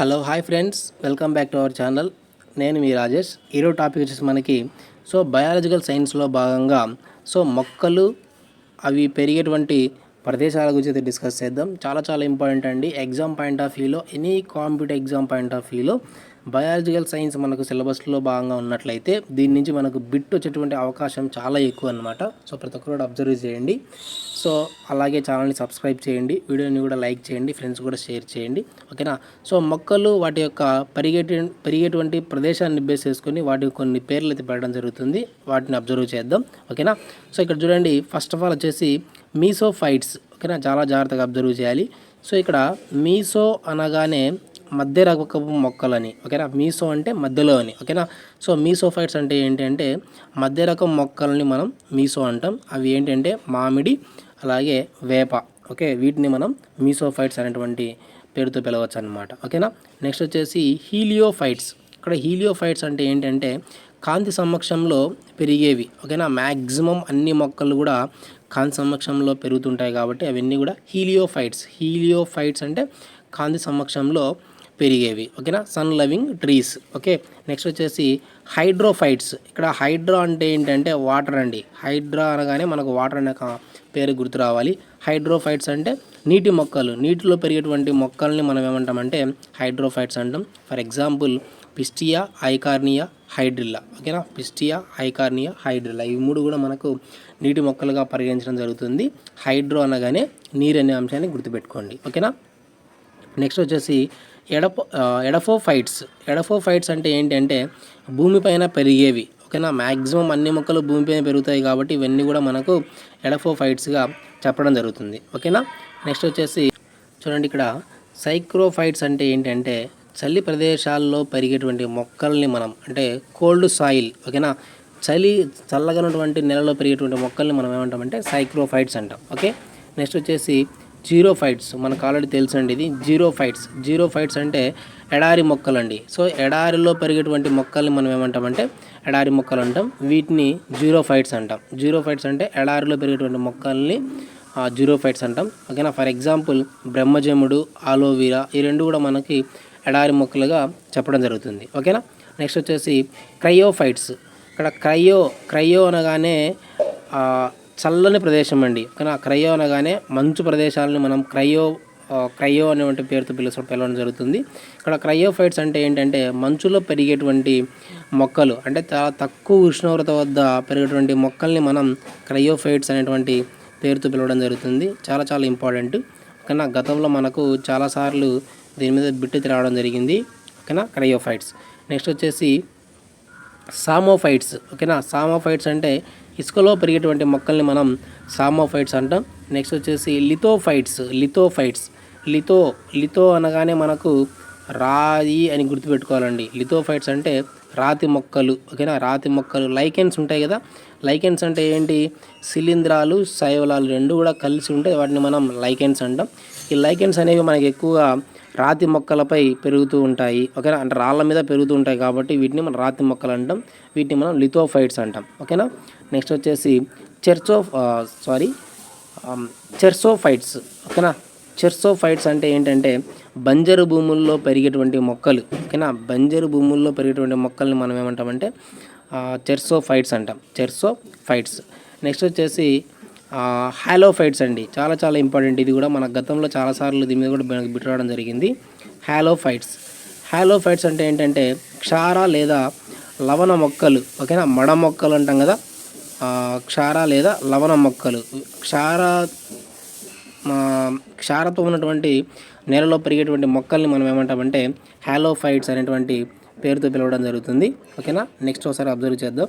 Hello hi friends. Welcome back to our channel. నేను మీ రాజేష్. ఈరోజు టాపిక్ వచ్చేసి మనకి సో బయాలజికల్ సైన్స్లో భాగంగా సో మొక్కలు అవి పెరిగేటువంటి ప్రదేశాల గురించి అయితే డిస్కస్ చేద్దాం. చాలా చాలా ఇంపార్టెంట్ అండి. ఎగ్జామ్ పాయింట్ ఆఫ్ వ్యూలో any competitive exam point of వ్యూలో బయాలజికల్ సైన్స్ మనకు సిలబస్లో భాగంగా ఉన్నట్లయితే దీని నుంచి మనకు బిట్ వచ్చేటువంటి అవకాశం చాలా ఎక్కువ అనమాట సో ప్రతి ఒక్కరు అబ్జర్వ్ చేయండి. సో అలాగే ఛానల్ని సబ్స్క్రైబ్ చేయండి. వీడియోని కూడా లైక్ చేయండి. ఫ్రెండ్స్ కూడా షేర్ చేయండి. ఓకేనా సో మొక్కలు వాటి యొక్క పెరిగేటి పెరిగేటువంటి ప్రదేశాన్ని బేస్ చేసుకొని వాటికి కొన్ని పేర్లు అయితే పెట్టడం జరుగుతుంది. వాటిని అబ్జర్వ్ చేద్దాం. ఓకేనా సో ఇక్కడ చూడండి. ఫస్ట్ ఆఫ్ ఆల్ వచ్చేసి మీసో ఫైట్స్ ఓకేనా? చాలా జాగ్రత్తగా అబ్జర్వ్ చేయాలి. సో ఇక్కడ మీసో అనగానే మధ్య రకపు మొక్కలని ఓకేనా? మీసో అంటే మధ్యలో అని ఓకేనా? సో మీసోఫైట్స్ అంటే ఏంటంటే మధ్య రకం మొక్కలని మనం మీసో అంటాం. అవి ఏంటంటే మామిడి అలాగే వేప ఓకే? వీటిని మనం మీసోఫైట్స్ అనేటువంటి పేరుతో పిలవచ్చు అనమాట ఓకేనా? నెక్స్ట్ వచ్చేసి హీలియోఫైట్స్ ఇక్కడ హీలియోఫైట్స్ అంటే ఏంటంటే కాంతి సమక్షంలో పెరిగేవి ఓకేనా? మ్యాక్సిమం అన్ని మొక్కలు కూడా కాంతి సమక్షంలో పెరుగుతుంటాయి కాబట్టి అవన్నీ కూడా హీలియోఫైట్స్. హీలియోఫైట్స్ అంటే కాంతి సమక్షంలో పెరిగేవి. ఓకేనా? Sun loving trees. Okay? Next వచ్చేసి హైడ్రోఫైట్స్. ఇక్కడ హైడ్రో అంటే ఏంటంటే వాటర్ అండి. హైడ్రా అనగానే మనకు వాటర్ అనే కా- పేరు గుర్తు రావాలి. హైడ్రోఫైట్స్ అంటే నీటి మొక్కలు. నీటిలో పెరిగేటువంటి మొక్కల్ని మనం ఏమంటామంటే హైడ్రోఫైట్స్ అంటాం. For example Pistia Eichhornia Hydrilla ఓకేనా? Pistia Eichhornia Hydrilla. ఇవి మూడు కూడా మనకు నీటి మొక్కలుగా పరిగణించడం జరుగుతుంది. హైడ్రో అనగానే నీరు అనే అంశాన్ని గుర్తుపెట్టుకోండి ఓకేనా? నెక్స్ట్ వచ్చేసి ఎడపో ఎడఫోఫైట్స్. ఎడఫోఫైట్స్ అంటే ఏంటంటే భూమిపైన పెరిగేవి ఓకేనా? మ్యాక్సిమం అన్ని మొక్కలు భూమిపైన పెరుగుతాయి కాబట్టి ఇవన్నీ కూడా మనకు ఎడఫోఫైట్స్గా చెప్పడం జరుగుతుంది ఓకేనా? నెక్స్ట్ వచ్చేసి చూడండి ఇక్కడ సైక్రోఫైట్స్ అంటే ఏంటంటే చలి ప్రదేశాల్లో పెరిగేటువంటి మొక్కల్ని మనం అంటే కోల్డ్ సాయిల్ ఓకేనా? చలి చల్లగా ఉన్నటువంటి నెలలో పెరిగేటువంటి మొక్కల్ని మనం ఏమంటామంటే సైక్రోఫైట్స్ అంటాం ఓకే? నెక్స్ట్ వచ్చేసి జీరో ఫైట్స్ మనకు ఆల్రెడీ తెలుసండి ఇది. జీరో ఫైట్స్ జీరో ఫైట్స్ అంటే ఎడారి మొక్కలండి. సో ఎడారిలో పెరిగేటువంటి మొక్కల్ని మనం ఏమంటామంటే ఎడారి మొక్కలు అంటాం. వీటిని జీరో ఫైట్స్ అంటాం. జీరో ఫైట్స్ అంటే ఎడారిలో పెరిగేటువంటి మొక్కల్ని జీరో ఫైట్స్ అంటాం. ఓకేనా? ఫర్ ఎగ్జాంపుల్ బ్రహ్మజముడు ఆలోవీరా ఈ రెండు కూడా మనకి ఎడారి మొక్కలుగా చెప్పడం జరుగుతుంది. ఓకేనా? నెక్స్ట్ వచ్చేసి క్రయోఫైట్స్. ఇక్కడ క్రయో క్రయో అనగానే చల్లని ప్రదేశం అండి. కానీ ఆ క్రయో అనగానే మంచు ప్రదేశాలను మనం క్రయో క్రయో అనేటువంటి పేరుతో పిలుచు పిలవడం జరుగుతుంది. ఇక్కడ క్రయోఫైట్స్ అంటే ఏంటంటే మంచులో పెరిగేటువంటి మొక్కలు. అంటే చాలా తక్కువ ఉష్ణోగ్రత వద్ద పెరిగేటువంటి మొక్కల్ని మనం క్రయోఫైట్స్ అనేటువంటి పేరుతో పిలవడం జరుగుతుంది. చాలా చాలా ఇంపార్టెంట్. కన్నా గతంలో మనకు చాలాసార్లు దీని మీద బిట్టు రావడం జరిగింది ఓకేనా? క్రయోఫైట్స్. నెక్స్ట్ వచ్చేసి సామోఫైట్స్ ఓకేనా? సామోఫైట్స్ అంటే ఇసుకలో పెరిగేటువంటి మొక్కల్ని మనం సామోఫైట్స్ అంటాం. నెక్స్ట్ వచ్చేసి లిథోఫైట్స్ లిథోఫైట్స్. లిథో లిథో అనగానే మనకు రాయి అని గుర్తుపెట్టుకోవాలండి. లిథోఫైట్స్ అంటే రాతి మొక్కలు ఓకేనా? రాతి మొక్కలు లైకెన్స్ ఉంటాయి కదా? లైకెన్స్ అంటే ఏంటి? శిలీంధ్రాలు శైవలాలు రెండు కూడా కలిసి ఉంటే వాటిని మనం లైకెన్స్ అంటాం. ఈ లైకెన్స్ అనేవి మనకి ఎక్కువగా రాతి మొక్కలపై పెరుగుతూ ఉంటాయి. ఓకేనా? అంటే రాళ్ళ మీద పెరుగుతూ ఉంటాయి కాబట్టి వీటిని మనం రాతి మొక్కలు అంటాం. వీటిని మనం లిథోఫైట్స్ అంటాం. ఓకేనా? నెక్స్ట్ వచ్చేసి చెర్చో సారీ చెర్సోఫైట్స్. ఓకేనా? చెర్సోఫైట్స్ అంటే ఏంటంటే బంజరు భూముల్లో పెరిగేటువంటి మొక్కలు. ఓకేనా? బంజరు భూముల్లో పెరిగేటువంటి మొక్కల్ని మనం ఏమంటామంటే చెర్సోఫైట్స్ అంటాం. చెర్సోఫైట్స్ నెక్స్ట్ వచ్చేసి హ్యాలోఫైట్స్ అండి. చాలా చాలా ఇంపార్టెంట్ ఇది కూడా మన గతంలో చాలాసార్లు దీని మీద కూడా మనకి బిట్ జరిగింది. హ్యాలోఫైట్స్ హ్యాలోఫైట్స్ అంటే ఏంటంటే క్షార లేదా లవణ మొక్కలు. ఓకేనా? మడ మొక్కలు అంటాం కదా? క్షార లేదా లవణ మొక్కలు. క్షార క్షారతో ఉన్నటువంటి నేలలో పెరిగేటువంటి మొక్కల్ని మనం ఏమంటామంటే హ్యాలోఫైట్స్ అనేటువంటి పేరుతో పిలవడం జరుగుతుంది. ఓకేనా? నెక్స్ట్ ఒకసారి అబ్జర్వ్ చేద్దాం.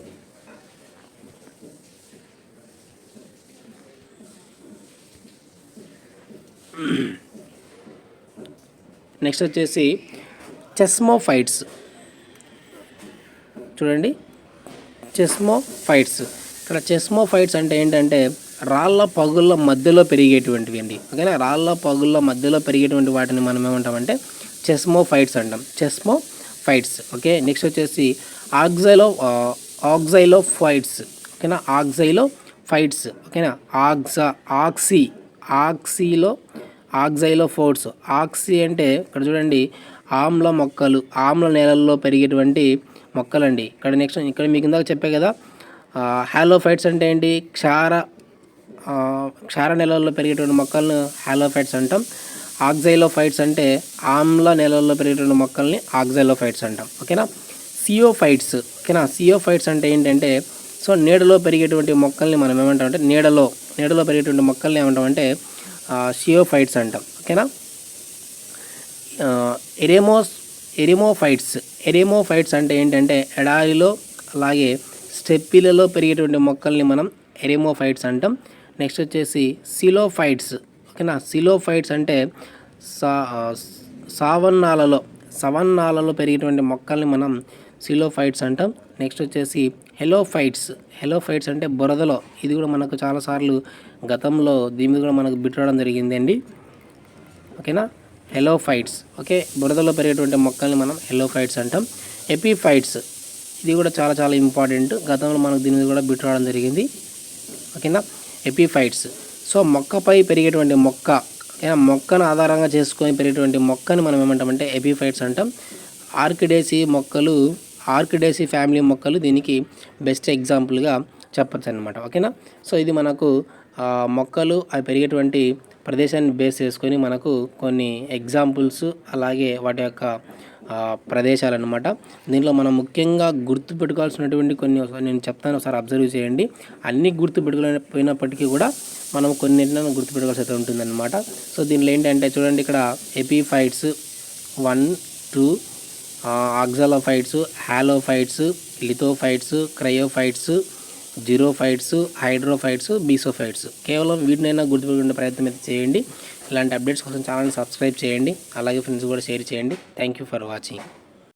నెక్స్ట్ వచ్చేసి చెస్మోఫైట్స్. చూడండి. చెస్మోఫైట్స్. ఇక్కడ చెస్మోఫైట్స్ అంటే ఏంటంటే రాళ్ళ పగుళ్ళ మధ్యలో పెరిగేటువంటివి అండి ఓకేనా? రాళ్ళ పగుళ్ళ మధ్యలో పెరిగేటువంటి వాటిని మనం ఏమంటామంటే చెస్మోఫైట్స్ అంటాం. చెస్మో ఫైట్స్ ఓకే? నెక్స్ట్ వచ్చేసి ఆక్సైలో ఆక్సైలో ఫైట్స్ ఓకేనా? ఆక్సైలో ఫైట్స్ ఓకేనా? ఆక్సా ఆక్సీ ఆక్సీలో ఆక్సైలో ఫోర్ట్స్ ఆక్సీ అంటే ఇక్కడ చూడండి ఆమ్ల మొక్కలు ఆమ్ల నేలల్లో పెరిగేటువంటి మొక్కలండి. ఇక్కడ నెక్స్ట్ ఇక్కడ మీకు ఇందాక చెప్పే కదా హాలోఫైట్స్ అంటే ఏంటి? క్షార క్షార నేలల్లో పెరిగేటువంటి మొక్కలను హాలోఫైట్స్ అంటాం. ఆక్జైలోఫైట్స్ అంటే ఆమ్ల నేలల్లో పెరిగేటువంటి మొక్కల్ని ఆక్జైలోఫైట్స్ అంటాం. ఓకేనా? సియోఫైట్స్ ఓకేనా? సియోఫైట్స్ అంటే ఏంటంటే సో నీడలో పెరిగేటువంటి మొక్కల్ని మనం ఏమంటామంటే నీడలో నీడలో పెరిగేటువంటి మొక్కల్ని ఏమంటామంటే సియోఫైట్స్ అంటాం. ఓకేనా? ఎరేమోస్ ఎరిమోఫైట్స్ ఎరిమోఫైట్స్ అంటే ఏంటంటే ఎడారిలో అలాగే స్టెప్పిలలో పెరిగేటువంటి మొక్కల్ని మనం ఎరిమోఫైట్స్ అంటాం. నెక్స్ట్ వచ్చేసి సిలోఫైట్స్. ఓకేనా? సిలోఫైట్స్ అంటే సా సావన్నాలలో సవన్నాలలో పెరిగేటువంటి మొక్కల్ని మనం సిలోఫైట్స్ అంటాం. నెక్స్ట్ వచ్చేసి హెలోఫైట్స్. హెలోఫైట్స్ అంటే బురదలో. ఇది కూడా మనకు చాలాసార్లు గతంలో దీని మీద కూడా మనకు బిట్టడం జరిగిందండి ఓకేనా? హెలోఫైట్స్. ఓకే? బురదలో పెరిగేటువంటి మొక్కల్ని మనం హెలోఫైట్స్ అంటాం. ఎపిఫైట్స్. ఇది కూడా చాలా చాలా ఇంపార్టెంట్. గతంలో మనకు దీని మీద కూడా బిట్టడం రావడం జరిగింది. ఓకేనా? ఎపిఫైట్స్. సో మొక్కపై పెరిగేటువంటి మొక్క లేదా మొక్కను ఆధారంగా చేసుకొని పెరిగేటువంటి మొక్కని మనం ఏమంటామంటే ఎపిఫైట్స్ అంటాం. ఆర్కిడేసి మొక్కలు ఆర్కిడేసి ఫ్యామిలీ మొక్కలు దీనికి బెస్ట్ ఎగ్జాంపుల్గా చెప్పచ్చు అనమాట ఓకేనా? సో ఇది మనకు మొక్కలు అవి పెరిగేటువంటి ప్రదేశాన్ని బేస్ చేసుకొని మనకు కొన్ని ఎగ్జాంపుల్స్ అలాగే వాటి యొక్క ప్రదేశాలు అనమాట దీంట్లో మనం ముఖ్యంగా గుర్తు పెట్టుకోవాల్సినటువంటి కొన్ని నేను చెప్తాను ఒకసారి అబ్జర్వ్ చేయండి. అన్నీ గుర్తు పెట్టుకోలేకపోయినప్పటికీ కూడా మనం కొన్నింటిని గుర్తుపెట్టుకోవాల్సి అయితే ఉంటుందన్నమాట. సో దీనిలో ఏంటంటే చూడండి ఇక్కడ epiphytes one two oxylophytes halophytes lithophytes cryophytes xerophytes hydrophytes బీసోఫైట్స్. కేవలం వీటినైనా గుర్తుపెట్టుకునే ప్రయత్నం అయితే చేయండి. ఇలాంటి అప్డేట్స్ కోసం ఛానల్ని సబ్స్క్రైబ్ చేయండి. అలాగే ఫ్రెండ్స్ కూడా షేర్ చేయండి. Thank you for watching